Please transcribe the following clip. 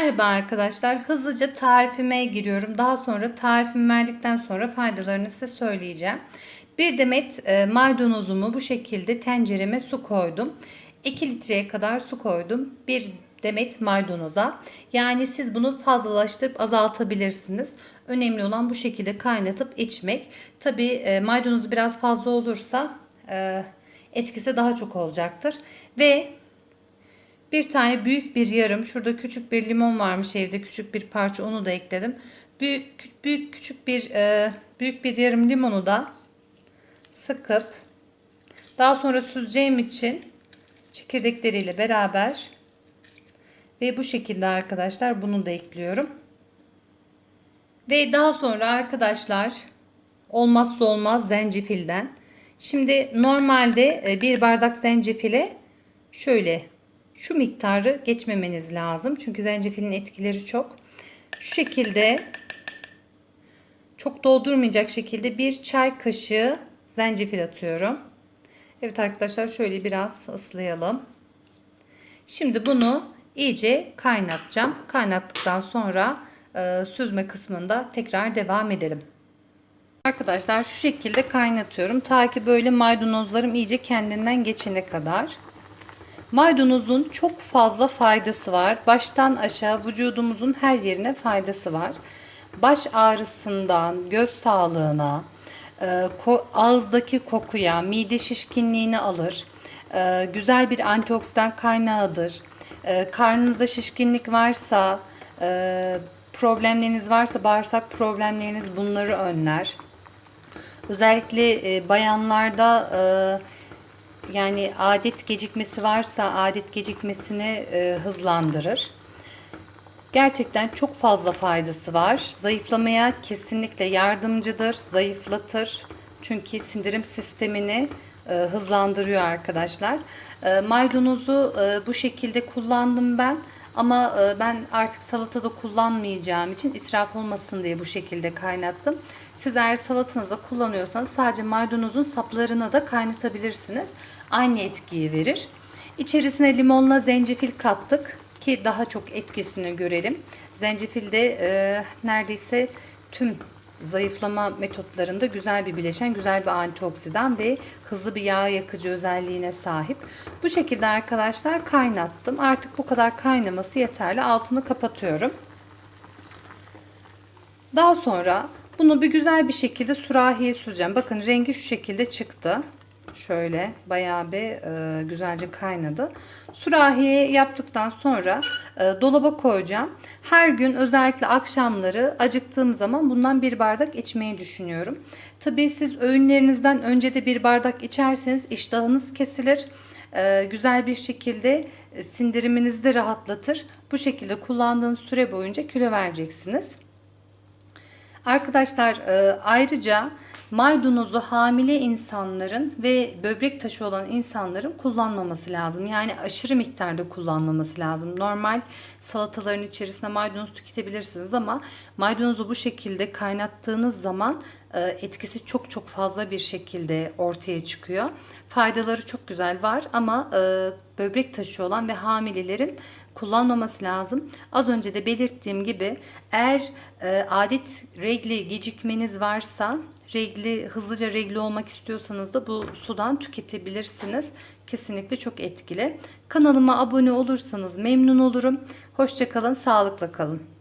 Merhaba arkadaşlar. Hızlıca tarifime giriyorum. Daha sonra tarifimi verdikten sonra faydalarını size söyleyeceğim. Bir demet e, maydanozumu bu şekilde tencereme su koydum. 2 litreye kadar su koydum. Bir demet maydanoza. Yani siz bunu fazlalaştırıp azaltabilirsiniz. Önemli olan bu şekilde kaynatıp içmek. Tabi e, maydanozu biraz fazla olursa e, etkisi daha çok olacaktır. Ve bir tane büyük bir yarım. Şurada küçük bir limon varmış evde. Küçük bir parça onu da ekledim. Büyük büyük küçük bir e, büyük bir yarım limonu da sıkıp daha sonra süzeceğim için çekirdekleriyle beraber ve bu şekilde arkadaşlar bunu da ekliyorum. Ve daha sonra arkadaşlar olmazsa olmaz zencefilden. Şimdi normalde e, bir bardak zencefile şöyle şu miktarı geçmemeniz lazım. Çünkü zencefilin etkileri çok. Şu şekilde çok doldurmayacak şekilde bir çay kaşığı zencefil atıyorum. Evet arkadaşlar şöyle biraz ıslayalım. Şimdi bunu iyice kaynatacağım. Kaynattıktan sonra e, süzme kısmında tekrar devam edelim. Arkadaşlar şu şekilde kaynatıyorum. Ta ki böyle maydanozlarım iyice kendinden geçene kadar. Maydanozun çok fazla faydası var. Baştan aşağı vücudumuzun her yerine faydası var. Baş ağrısından göz sağlığına, e, ağızdaki kokuya, mide şişkinliğini alır. E, güzel bir antioksidan kaynağıdır. E, karnınızda şişkinlik varsa, problemleriniz varsa bağırsak problemleriniz bunları önler. Özellikle bayanlarda yani adet gecikmesi varsa adet gecikmesini e, hızlandırır. Gerçekten çok fazla faydası var. Zayıflamaya kesinlikle yardımcıdır, zayıflatır. Çünkü sindirim sistemini e, hızlandırıyor arkadaşlar. E, maydanozu e, bu şekilde kullandım ben. Ama e, ben artık salatada kullanmayacağım için israf olmasın diye bu şekilde kaynattım. Siz eğer salatanızda kullanıyorsanız sadece maydanozun saplarına da kaynatabilirsiniz. Aynı etkiyi verir. İçerisine limonla zencefil kattık ki daha çok etkisini görelim. Zencefil de e, neredeyse tüm zayıflama metotlarında güzel bir bileşen, güzel bir antioksidan ve hızlı bir yağ yakıcı özelliğine sahip. Bu şekilde arkadaşlar kaynattım. Artık bu kadar kaynaması yeterli. Altını kapatıyorum. Daha sonra bunu bir güzel bir şekilde sürahiye süzeceğim. Bakın rengi şu şekilde çıktı. Şöyle bayağı bir e, güzelce kaynadı. Sürahiye yaptıktan sonra e, dolaba koyacağım. Her gün özellikle akşamları acıktığım zaman bundan bir bardak içmeyi düşünüyorum. Tabii siz öğünlerinizden önce de bir bardak içerseniz iştahınız kesilir. E, güzel bir şekilde sindiriminizi de rahatlatır. Bu şekilde kullandığınız süre boyunca kilo vereceksiniz. Arkadaşlar e, ayrıca maydanozu hamile insanların ve böbrek taşı olan insanların kullanmaması lazım. Yani aşırı miktarda kullanmaması lazım. Normal salataların içerisine maydanoz tüketebilirsiniz ama maydanozu bu şekilde kaynattığınız zaman e, etkisi çok çok fazla bir şekilde ortaya çıkıyor. Faydaları çok güzel var ama e, böbrek taşı olan ve hamilelerin kullanmaması lazım. Az önce de belirttiğim gibi eğer e, adet regli gecikmeniz varsa regli hızlıca regli olmak istiyorsanız da bu sudan tüketebilirsiniz. Kesinlikle çok etkili. Kanalıma abone olursanız memnun olurum. Hoşçakalın, sağlıkla kalın.